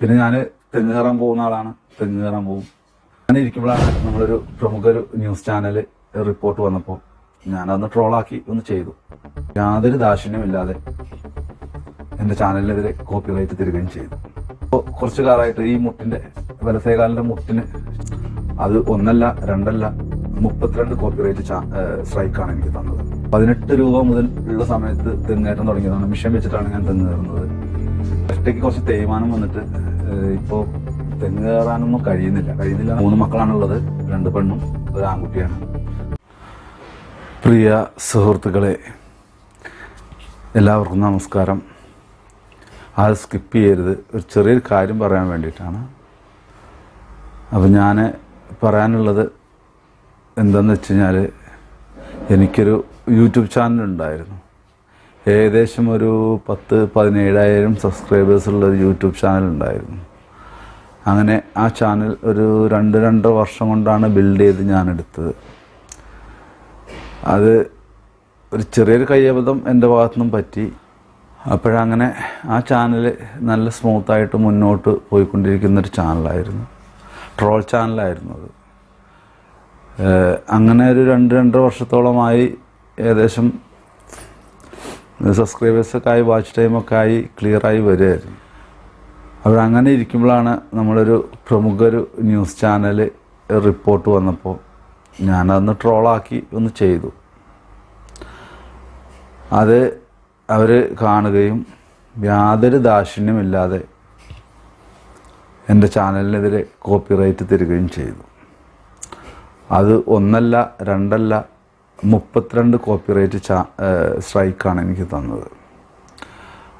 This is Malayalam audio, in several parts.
പിന്നെ ഞാൻ തെങ്ങ് കയറാൻ പോകുന്ന ആളാണ്. തെങ്ങ് കയറാൻ പോകും. അങ്ങനെ ഇരിക്കുമ്പോഴാണ് നമ്മളൊരു പ്രമുഖ ഒരു ന്യൂസ് ചാനൽ റിപ്പോർട്ട് വന്നപ്പോൾ ഞാനതൊന്ന് ട്രോളാക്കി ഒന്ന് ചെയ്തു. യാതൊരു ദാക്ഷിണ്യമില്ലാതെ എന്റെ ചാനലിനെതിരെ കോപ്പിറൈറ്റ് തരികയും ചെയ്തു. അപ്പോൾ കുറച്ച് കാലമായിട്ട് ഈ മുട്ടിന്റെ വലസേകാലിന്റെ മുട്ടിന് അത് ഒന്നല്ല രണ്ടല്ല മുപ്പത്തിരണ്ട് കോപ്പിറൈറ്റ് സ്ട്രൈക്കാണ് എനിക്ക് തന്നത്. പതിനെട്ട് രൂപ മുതൽ ഉള്ള സമയത്ത് തെങ്ങേറ്റം തുടങ്ങിയതാണ്. മിഷൻ വെച്ചിട്ടാണ് ഞാൻ തെങ്ങ് കയറുന്നത്. ഒറ്റയ്ക്ക് കുറച്ച് തേയ്മാനം വന്നിട്ട് ഏഹ് ഇപ്പോ തെങ്ങ് കയറാനൊന്നും കഴിയുന്നില്ല. കഴിയുന്നില്ല. മൂന്ന് മക്കളാണുള്ളത്. രണ്ട് പെണ്ണും ഒരു ആൺകുട്ടിയാണ്. പ്രിയ സുഹൃത്തുക്കളെ എല്ലാവർക്കും നമസ്കാരം. അത് സ്കിപ്പ് ചെയ്യരുത്. ഒരു ചെറിയൊരു കാര്യം പറയാൻ വേണ്ടിയിട്ടാണ്. അപ്പോൾ ഞാൻ പറയാനുള്ളത് എന്താണെന്ന് വെച്ച് കഴിഞ്ഞാൽ എനിക്കൊരു യൂട്യൂബ് ചാനൽ ഉണ്ടായിരുന്നു. ഏകദേശം ഒരു പത്ത് പതിനേഴായിരം സബ്സ്ക്രൈബേഴ്സ് ഉള്ള ഒരു യൂട്യൂബ് ചാനൽ ഉണ്ടായിരുന്നു. അങ്ങനെ ആ ചാനൽ ഒരു രണ്ട് രണ്ടര വർഷം കൊണ്ടാണ് ബിൽഡ് ചെയ്ത് ഞാൻ എടുത്തത്. അത് ഒരു ചെറിയൊരു കയ്യബദ്ധം എന്റെ ഭാഗത്തുനിന്നും പറ്റി. അപ്പോഴങ്ങനെ ആ ചാനൽ നല്ല സ്മൂത്തായിട്ട് മുന്നോട്ട് പോയിക്കൊണ്ടിരിക്കുന്ന ഒരു ചാനലായിരുന്നു ട്രോൾ ചാനലായിരുന്നു അത്. അങ്ങനെ ഒരു രണ്ട് രണ്ടര വർഷത്തോളമായി ഏകദേശം സബ്സ്ക്രൈബേഴ്സൊക്കെ ആയി വാച്ച് ടൈമൊക്കെ ആയി ക്ലിയറായി വരുമായിരുന്നു അപ്പോൾ അങ്ങനെ ഇരിക്കുമ്പോഴാണ് നമ്മളൊരു പ്രമുഖ ന്യൂസ് ചാനൽ റിപ്പോർട്ട് വന്നപ്പോൾ ഞാനതൊന്ന് ട്രോളാക്കി ഒന്ന് ചെയ്തു. അത് അവർ കാണുകയും യാതൊരു ദാക്ഷിണ്യമില്ലാതെ എന്റെ ചാനലിനെതിരെ കോപ്പിറൈറ്റ് തരികയും ചെയ്തു. അത് ഒന്നല്ല രണ്ടല്ല മുപ്പത്തിരണ്ട് കോപ്പിറൈറ്റ് ചാ സ്ട്രൈക്കാണ് എനിക്ക് തന്നത്.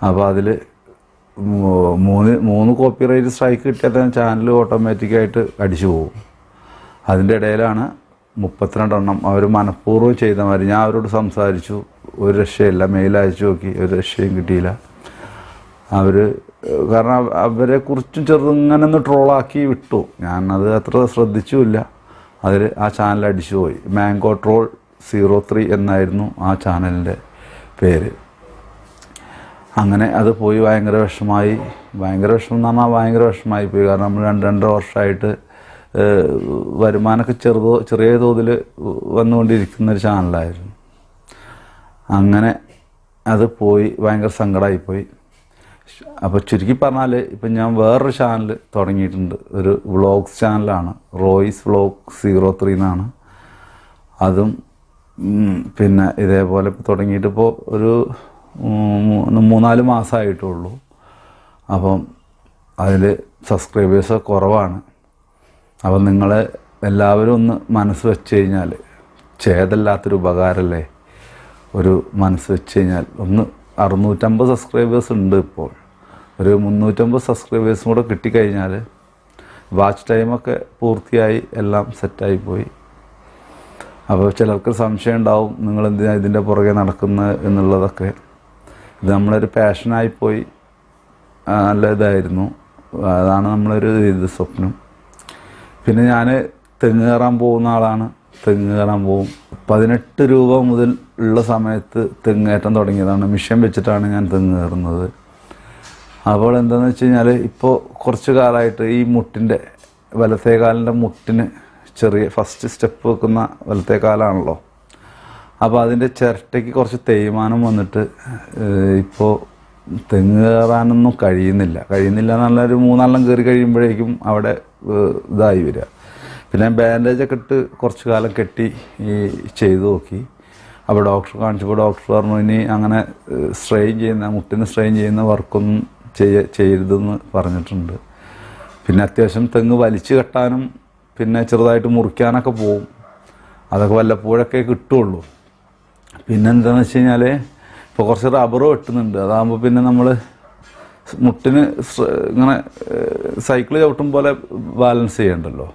അപ്പോൾ അതിൽ മൂന്ന് മൂന്ന് കോപ്പിറൈറ്റ് സ്ട്രൈക്ക് കിട്ടിയാൽ തന്നെ ചാനൽ ഓട്ടോമാറ്റിക്കായിട്ട് അടിച്ചു പോകും. അതിന്റെ ഇടയിലാണ് മുപ്പത്തിരണ്ടെണ്ണം അവർ മനഃപൂർവം ചെയ്ത മാതിരി ഞാൻ അവരോട് സംസാരിച്ചു ഒരു രക്ഷയില്ല മെയിൽ അയച്ചു നോക്കി ഒരു രക്ഷയും കിട്ടിയില്ല. അവർ കാരണം അവരെ കുറിച്ചും ചെറുങ്ങനെ ഒന്ന് ട്രോളാക്കി വിട്ടു. ഞാനത് അത്ര ശ്രദ്ധിച്ചുമില്ല. അതിൽ ആ ചാനൽ അടിച്ചു പോയി. മാംഗോ ട്രോൾ സീറോ ത്രീ എന്നായിരുന്നു ആ ചാനലിന്റെ പേര്. അങ്ങനെ അത് പോയി ഭയങ്കര വിഷമായി ഭയങ്കര വിഷമം എന്ന് പറഞ്ഞാൽ ഭയങ്കര വിഷമായി പോയി. കാരണം നമ്മൾ രണ്ട് രണ്ടര വർഷമായിട്ട് വരുമാനമൊക്കെ ചെറുതോ ചെറിയ തോതിൽ വന്നുകൊണ്ടിരിക്കുന്ന ഒരു ചാനലായിരുന്നു. അങ്ങനെ അത് പോയി ഭയങ്കര സങ്കടമായിപ്പോയി. അപ്പോൾ ചുരുക്കി പറഞ്ഞാൽ ഇപ്പം ഞാൻ വേറൊരു ചാനൽ തുടങ്ങിയിട്ടുണ്ട്. ഒരു വ്ളോഗ്സ് ചാനലാണ്. റോയിസ് വ്ളോഗ് സീറോ ത്രീ എന്നാണ്. അതും പിന്നെ ഇതേപോലെ ഇപ്പോൾ തുടങ്ങിയിട്ട് ഇപ്പോൾ ഒരു മൂന്നാൽ മാസമായിട്ടുള്ളൂ അപ്പം അതിൽ സബ്സ്ക്രൈബേഴ്സ് കുറവാണ്. അപ്പം നിങ്ങൾ എല്ലാവരും ഒന്ന് മനസ്സ് വെച്ച് കഴിഞ്ഞാൽ ചേതല്ലാത്തൊരു ഉപകാരമല്ലേ ഒരു മനസ്സ് വെച്ച് കഴിഞ്ഞാൽ ഒന്ന് അറുന്നൂറ്റമ്പത് സബ്സ്ക്രൈബേഴ്സ് ഉണ്ട് ഇപ്പോൾ. ഒരു മുന്നൂറ്റമ്പത് സബ്സ്ക്രൈബേഴ്സും കൂടെ കിട്ടിക്കഴിഞ്ഞാൽ വാച്ച് ടൈമൊക്കെ പൂർത്തിയായി എല്ലാം സെറ്റായി പോയി. അപ്പോൾ ചിലർക്ക് സംശയം ഉണ്ടാവും നിങ്ങൾ എന്തിനാ ഇതിന്റെ പുറകെ നടക്കുന്നത് എന്നുള്ളതൊക്കെ. ഇത് നമ്മളൊരു പാഷനായിപ്പോയി പോയി നല്ല ഇതായിരുന്നു. അതാണ് നമ്മളൊരു ഇത് സ്വപ്നം. പിന്നെ ഞാൻ തെങ്ങ് കയറാൻ പോകുന്ന ആളാണ്. തെങ്ങ് കയറാൻ പോകും. പതിനെട്ട് രൂപ മുതൽ ഉള്ള സമയത്ത് തെങ്ങേറ്റം തുടങ്ങിയതാണ്. മിഷൻ വെച്ചിട്ടാണ് ഞാൻ തെങ്ങ് കയറുന്നത്. അപ്പോൾ എന്താണെന്ന് വെച്ച് കഴിഞ്ഞാൽ ഇപ്പോൾ കുറച്ച് കാലമായിട്ട് ഈ മുട്ടിന്റെ വലത്തേകാലിന്റെ മുട്ടിന് ചെറിയ ഫസ്റ്റ് സ്റ്റെപ്പ് വെക്കുന്ന വലത്തെ കാലാണല്ലോ. അപ്പോൾ അതിന്റെ ചിരട്ടയ്ക്ക് കുറച്ച് തേയ്മാനം വന്നിട്ട് ഇപ്പോൾ തെങ്ങ് കയറാനൊന്നും കഴിയുന്നില്ല. കഴിയുന്നില്ല എന്നുള്ള ഒരു മൂന്നാലെണ്ണം കയറി കഴിയുമ്പോഴേക്കും അവിടെ ഇതായി വരിക. പിന്നെ ബാൻഡേജൊക്കെ ഇട്ട് കുറച്ച് കാലം കെട്ടി ഈ ചെയ്തു നോക്കി. അപ്പോൾ ഡോക്ടർ കാണിച്ചപ്പോൾ ഡോക്ടർ പറഞ്ഞു ഇനി അങ്ങനെ സ്ട്രെയിൻ ചെയ്യുന്ന മുട്ടിന് സ്ട്രെയിൻ ചെയ്യുന്ന വർക്കൊന്നും ചെയ്യ ചെയ്യരുതെന്ന് പറഞ്ഞിട്ടുണ്ട്. പിന്നെ അത്യാവശ്യം തെങ്ങ് വലിച്ചു കെട്ടാനും പിന്നെ ചെറുതായിട്ട് മുറിക്കാനൊക്കെ പോവും. അതൊക്കെ വല്ലപ്പോഴൊക്കെ കിട്ടുള്ളൂ. പിന്നെ എന്താണെന്ന് വെച്ച് കഴിഞ്ഞാൽ ഇപ്പോൾ കുറച്ച് റബ്ബർ വെട്ടുന്നുണ്ട്. അതാകുമ്പോൾ പിന്നെ നമ്മൾ മുട്ടിന് ഇങ്ങനെ സൈക്കിൾ ചവിട്ടും പോലെ ബാലൻസ് ചെയ്യണ്ടല്ലോ.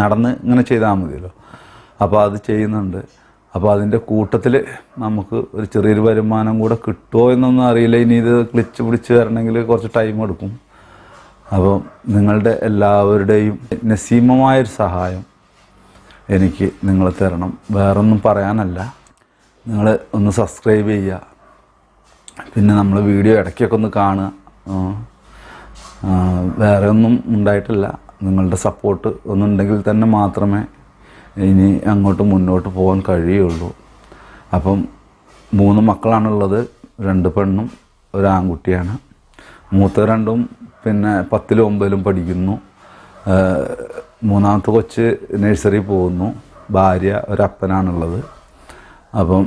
നടന്ന് ഇങ്ങനെ ചെയ്താൽ മതിയല്ലോ. അപ്പോൾ അത് ചെയ്യുന്നുണ്ട്. അപ്പോൾ അതിന്റെ കൂട്ടത്തിൽ നമുക്ക് ഒരു ചെറിയൊരു വരുമാനം കൂടെ കിട്ടുമോ എന്നൊന്നും അറിയില്ല. ഇനി ഇത് ക്ലിച്ച് പിടിച്ച് വരണമെങ്കിൽ കുറച്ച് ടൈം എടുക്കും. അപ്പം നിങ്ങളുടെ എല്ലാവരുടെയും നസീമമായൊരു സഹായം എനിക്ക് നിങ്ങൾ തരണം. വേറൊന്നും പറയാനല്ല. നിങ്ങൾ ഒന്ന് സബ്സ്ക്രൈബ് ചെയ്യുക പിന്നെ നമ്മൾ വീഡിയോ ഇടയ്ക്കൊക്കെ ഒന്ന് കാണുക. വേറെ ഒന്നും ഉണ്ടായിട്ടില്ല. നിങ്ങളുടെ സപ്പോർട്ട് ഒന്നുണ്ടെങ്കിൽ തന്നെ മാത്രമേ ഇനി അങ്ങോട്ട് മുന്നോട്ട് പോകാൻ കഴിയുള്ളൂ. അപ്പം മൂന്ന് മക്കളാണുള്ളത്. രണ്ട് പെണ്ണും ഒരു ആൺകുട്ടിയാണ്. മൂത്ത രണ്ടും പിന്നെ പത്തിലും ഒമ്പതിലും പഠിക്കുന്നു. മൂന്നാമത്തെ കൊച്ച് നഴ്സറി പോകുന്നു. ഭാര്യ ഒരപ്പനാണുള്ളത്. അപ്പം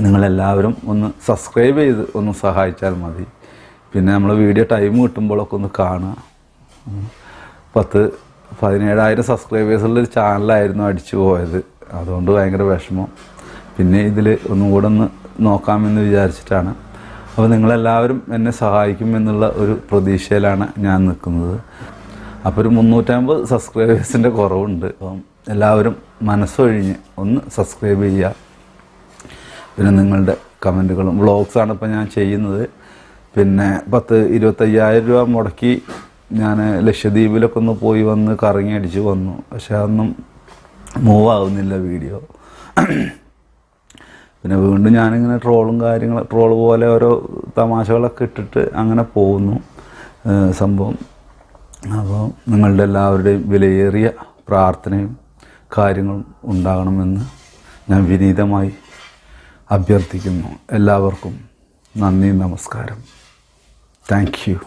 നിങ്ങളെല്ലാവരും ഒന്ന് സബ്സ്ക്രൈബ് ചെയ്ത് ഒന്ന് സഹായിച്ചാൽ മതി. പിന്നെ നമ്മൾ വീഡിയോ ടൈം കിട്ടുമ്പോഴൊക്കെ ഒന്ന് കാണുക. പത്ത് പതിനേഴായിരം സബ്സ്ക്രൈബേഴ്സുള്ളൊരു ചാനലായിരുന്നു അടിച്ചു പോയത്. അതുകൊണ്ട് ഭയങ്കര വിഷമം. പിന്നെ ഇതിൽ ഒന്നും കൂടെ ഒന്ന് നോക്കാമെന്ന് വിചാരിച്ചിട്ടാണ്. അപ്പോൾ നിങ്ങളെല്ലാവരും എന്നെ സഹായിക്കും എന്നുള്ള ഒരു പ്രതീക്ഷയിലാണ് ഞാൻ നിൽക്കുന്നത്. അപ്പോൾ ഒരു മുന്നൂറ്റമ്പത് സബ്സ്ക്രൈബേഴ്സിന്റെ കുറവുണ്ട്. അപ്പം എല്ലാവരും മനസ്സൊഴിഞ്ഞ് ഒന്ന് സബ്സ്ക്രൈബ് ചെയ്യുക. പിന്നെ നിങ്ങളുടെ കമന്റുകളും വ്ളോഗ്സാണ് ഇപ്പോൾ ഞാൻ ചെയ്യുന്നത്. പിന്നെ പത്ത് ഇരുപത്തയ്യായിരം രൂപ മുടക്കി ഞാൻ ലക്ഷദ്വീപിലൊക്കെ ഒന്ന് പോയി വന്ന് കറങ്ങി അടിച്ച് വന്നു. പക്ഷെ അതൊന്നും മൂവ് ആവുന്നില്ല വീഡിയോ. പിന്നെ വീണ്ടും ഞാനിങ്ങനെ ട്രോളും കാര്യങ്ങൾ ട്രോൾ പോലെ ഓരോ തമാശകളൊക്കെ ഇട്ടിട്ട് അങ്ങനെ പോകുന്നു സംഭവം. അപ്പോൾ നിങ്ങളുടെ എല്ലാവരുടെയും വിലയേറിയ പ്രാർത്ഥനയും കാര്യങ്ങളും ഉണ്ടാകണമെന്ന് ഞാൻ വിനീതമായി അഭ്യർത്ഥിക്കുന്നു. എല്ലാവർക്കും നന്ദി നമസ്കാരം. Thank you.